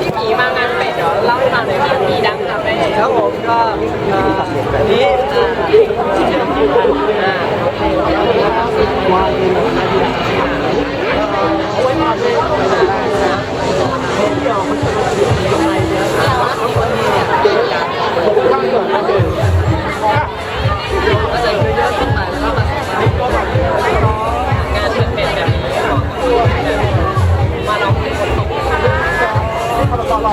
พี่ผีมางานเป็เดี๋เล่าให้ฟังหนที่ผีดังค่ะแม่ครับผมก็เอ่อนี่อ่า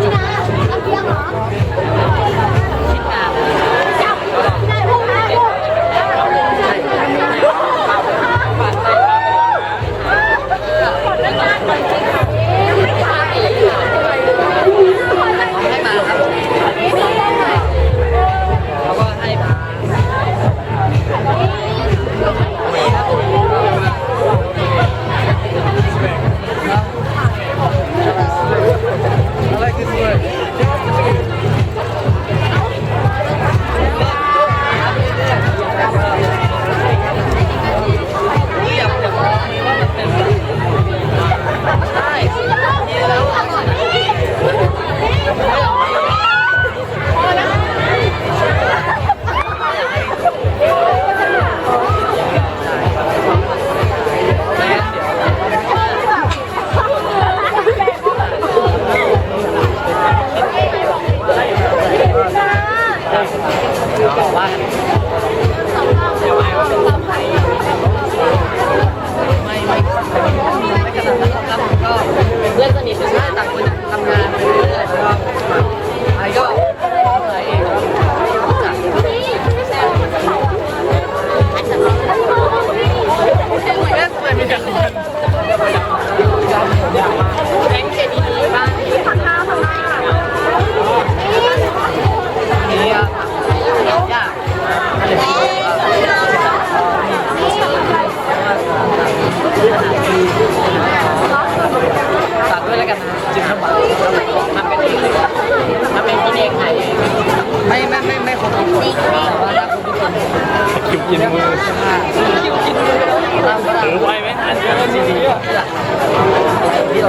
พี่นาอันเดียวเหรอ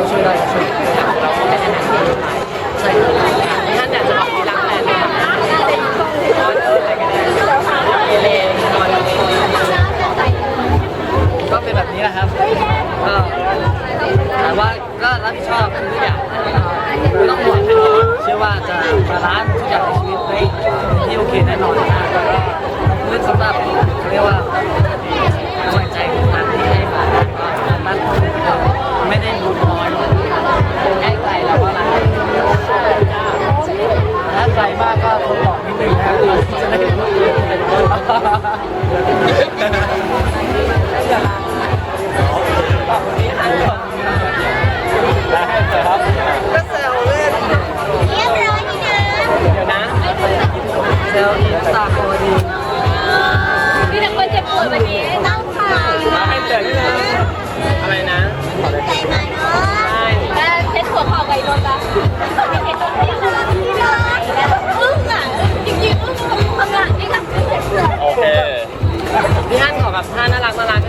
ช่วยได้ช่วยเราก็ได้ขนาดนี้ใช่ท่านอยากจะบอที่รักแฟนไหมก็เป็นแบบนี้แหละครับก็แต่ว่าก็รับผิดชอบทุกอย่างไม่ต้องห่วงเชื่อว่าจะบาลานทุกอย่างในชีวิตได้ที่โอเคแน่นอนนะแล้วเรื่อสำหรับเเรียกว่า ลอีตาโคดีมีแต่คนเจ็บปวดวันนี้ต้องค่ะมาให้เจอที่นะอะไรนะใจมาเนาะใช่แต่เช็ดหัวเข่าไก่โดนปะไม่เช็ดตัวไม่ยังที่ร้อนอึ้งอะจริงๆอึ้งทำงานนี่กับเพื่อนเพื่อนโอเคพี่ฮั่นขอแบบท่าน่ารักน่ารัก